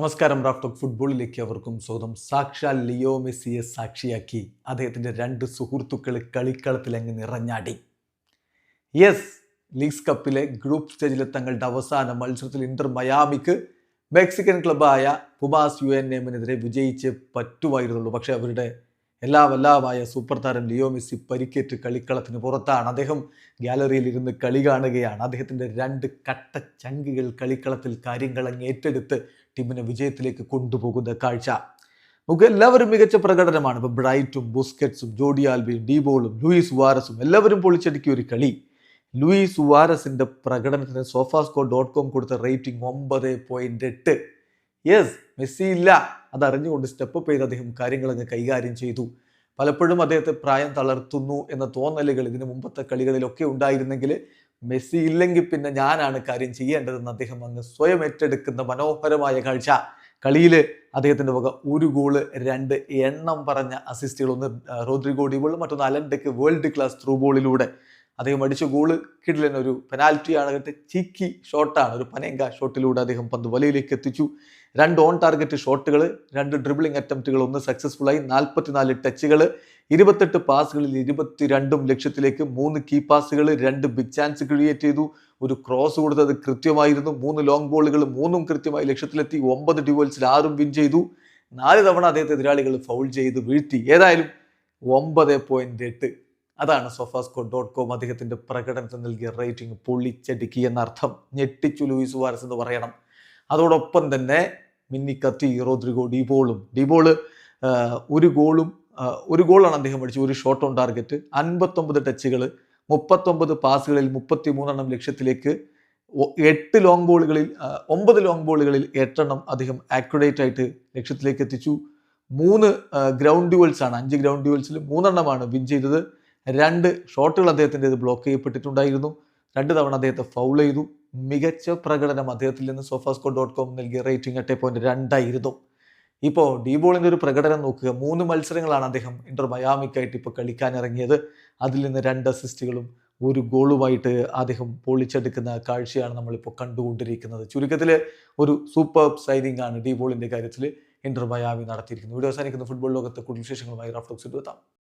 നമസ്കാരം റാഫ്റ്റോക്ക് ഫുട്ബോളിലേക്ക് അവർക്കും സ്വാഗതം. സാക്ഷാൽ ലിയോ മെസ്സിയെ സാക്ഷിയാക്കി അദ്ദേഹത്തിന്റെ രണ്ട് സുഹൃത്തുക്കൾ കളിക്കളത്തിൽ അങ്ങ് നിറഞ്ഞാടി. യെസ് ലീഗ്സ് കപ്പിലെ ഗ്രൂപ്പ് സ്റ്റേജിലെ തങ്ങളുടെ അവസാന മത്സരത്തിൽ ഇന്റർ മയാമിക്ക് മെക്സിക്കൻ ക്ലബായ പുമാസ് യു എൻ എമ്മിനെതിരെ വിജയിച്ച് പറ്റുമായിരുന്നുള്ളൂ. പക്ഷേ അവരുടെ എല്ലാം വല്ലാവായ സൂപ്പർ താരം ലിയോ മെസ്സി പരിക്കേറ്റ് കളിക്കളത്തിന് പുറത്താണ്. അദ്ദേഹം ഗാലറിയിൽ ഇരുന്ന് കളി കാണുകയാണ്. അദ്ദേഹത്തിന്റെ രണ്ട് കട്ട ചങ്കുകൾ കളിക്കളത്തിൽ കാര്യങ്ങൾ അങ്ങ് ഏറ്റെടുത്ത് ടീമിനെ വിജയത്തിലേക്ക് കൊണ്ടുപോകുന്ന കാഴ്ച. നമുക്ക് എല്ലാവരും മികച്ച പ്രകടനമാണ്. ഇപ്പോൾ ബ്രൈറ്റും ബുസ്കറ്റ്സും ജോഡി ആൽബിയും ഡീബോളും ലൂയിസ് വാരസും എല്ലാവരും പൊളിച്ചടുക്കിയ ഒരു കളി. ലൂയിസ് വാരസിന്റെ പ്രകടനത്തിന് സോഫാസ്കോ ഡോട്ട് കോം കൊടുത്ത റേറ്റിംഗ് ഒമ്പത് പോയിന്റ് എട്ട്. യെസ് മെസ്സി ഇല്ല. അതറിഞ്ഞുകൊണ്ട് സ്റ്റെപ്പ് ചെയ്ത് അദ്ദേഹം കാര്യങ്ങൾ അങ്ങ് കൈകാര്യം ചെയ്തു. പലപ്പോഴും അദ്ദേഹത്തെ പ്രായം തളർത്തുന്നു എന്ന തോന്നലുകൾ ഇതിനു മുമ്പത്തെ കളികളിലൊക്കെ ഉണ്ടായിരുന്നെങ്കിൽ മെസ്സി ഇല്ലെങ്കിൽ പിന്നെ ഞാനാണ് കാര്യം ചെയ്യേണ്ടതെന്ന് അദ്ദേഹം അങ്ങ് സ്വയം ഏറ്റെടുക്കുന്ന മനോഹരമായ കാഴ്ച. കളിയിൽ അദ്ദേഹത്തിന്റെ വക ഒരു ഗോൾ രണ്ട് എണ്ണം പറഞ്ഞ അസിസ്റ്റുകൾ ഒന്ന് റോദ്രിഗോ ഡിബോളും മറ്റൊന്ന് അലൻഡയ്ക്ക് വേൾഡ് ക്ലാസ് ത്രൂ ബോളിലൂടെ അദ്ദേഹം അടിച്ച ഗോൾ കിടിലൻ ഒരു പെനാൽറ്റി കേട്ട് ചിക്കി ഷോട്ടാണ് ഒരു പനേങ്ക ഷോട്ടിലൂടെ അദ്ദേഹം പന്ത് വലയിലേക്ക് എത്തിച്ചു. രണ്ട് ഓൺ ടാർഗറ്റ് ഷോട്ടുകൾ രണ്ട് ഡ്രിബിളിംഗ് അറ്റംപ്റ്റുകൾ ഒന്ന് സക്സസ്ഫുൾ ആയി. നാൽപ്പത്തിനാല് ടച്ചുകൾ ഇരുപത്തെട്ട് പാസുകളിൽ ഇരുപത്തിരണ്ടും ലക്ഷ്യത്തിലേക്ക് മൂന്ന് കീ പാസുകൾ രണ്ട് ബിഗ് ചാൻസ് ക്രിയേറ്റ് ചെയ്തു. ഒരു ക്രോസ് കൊടുത്തത് കൃത്യമായിരുന്നു. മൂന്ന് ലോങ് ബോളുകൾ മൂന്നും കൃത്യമായി ലക്ഷ്യത്തിലെത്തി. ഒമ്പത് ഡ്യുവൽസിൽ ആറും വിൻ ചെയ്തു. നാല് തവണ അദ്ദേഹത്തെ എതിരാളികൾ ഫൗൾ ചെയ്ത് വീഴ്ത്തി. ഏതായാലും ഒമ്പത് പോയിന്റ് എട്ട്. അതാണ് സൊഫാസ്കോ ഡോട്ട് കോം അദ്ദേഹത്തിന്റെ പ്രകടനത്തിന് നൽകിയ റേറ്റിംഗ് പൊള്ളിച്ചടുക്കി എന്നർത്ഥം. ഞെട്ടിച്ചു ലൂയിസ് വാരസ് എന്ന് പറയണം. അതോടൊപ്പം തന്നെ മിന്നിക്കത്തി റോദ്രിഗോ ഡിബോളും ഡിബോൾ ഒരു ഗോളും ഒരു ഗോളാണ് അദ്ദേഹം അടിച്ചത്. ഒരു ഷോട്ട് ഓൺ ടാർഗറ്റ് അൻപത്തൊമ്പത് ടച്ചുകൾ മുപ്പത്തൊമ്പത് പാസുകളിൽ മുപ്പത്തി മൂന്നെണ്ണം ലക്ഷ്യത്തിലേക്ക് എട്ട് ലോങ് ബോളുകളിൽ ഒമ്പത് ലോങ് ബോളുകളിൽ എട്ടെണ്ണം അദ്ദേഹം ആക്യുറേറ്റ് ആയിട്ട് ലക്ഷ്യത്തിലേക്ക് എത്തിച്ചു. മൂന്ന് ഗ്രൗണ്ട് ഡ്യുവൽസ് ആണ്. അഞ്ച് ഗ്രൗണ്ട് ഡ്യുവൽസിൽ മൂന്നെണ്ണമാണ് വിൻ ചെയ്തത്. രണ്ട് ഷോട്ടുകൾ അദ്ദേഹത്തിന്റെ ഇത് ബ്ലോക്ക് ചെയ്യപ്പെട്ടിട്ടുണ്ടായിരുന്നു. രണ്ട് തവണ അദ്ദേഹത്തെ ഫൗൾ ചെയ്തു. മികച്ച പ്രകടനം അദ്ദേഹത്തിൽ നിന്ന് സോഫാസ്കോ ഡോട്ട് കോം നൽകിയ റേറ്റിംഗ് എട്ട് പോയിന്റ് രണ്ടായിരുന്നു. ഇപ്പോൾ ഡീബോളിന്റെ ഒരു പ്രകടനം നോക്കുക. മൂന്ന് മത്സരങ്ങളാണ് അദ്ദേഹം ഇന്റർ മയാമിക്കായിട്ട് ഇപ്പോൾ കളിക്കാൻ ഇറങ്ങിയത് അതിൽ നിന്ന് രണ്ട് അസിസ്റ്റുകളും ഒരു ഗോളുമായിട്ട് അദ്ദേഹം പൊളിച്ചെടുക്കുന്ന കാഴ്ചയാണ് നമ്മളിപ്പോൾ കണ്ടുകൊണ്ടിരിക്കുന്നത്. ചുരുക്കത്തിൽ ഒരു സൂപ്പർ സൈനിങ് ആണ് ഡീബോളിന്റെ കാര്യത്തിൽ ഇന്റർ മയാമി നടത്തിയിരിക്കുന്നത്. വീഡിയോ അവസാനിക്കുന്ന. ഫുട്ബോൾ ലോകത്തെ കൂടുതൽ വിശേഷങ്ങളുമായി റഫ്ലോക്സ് എത്താം.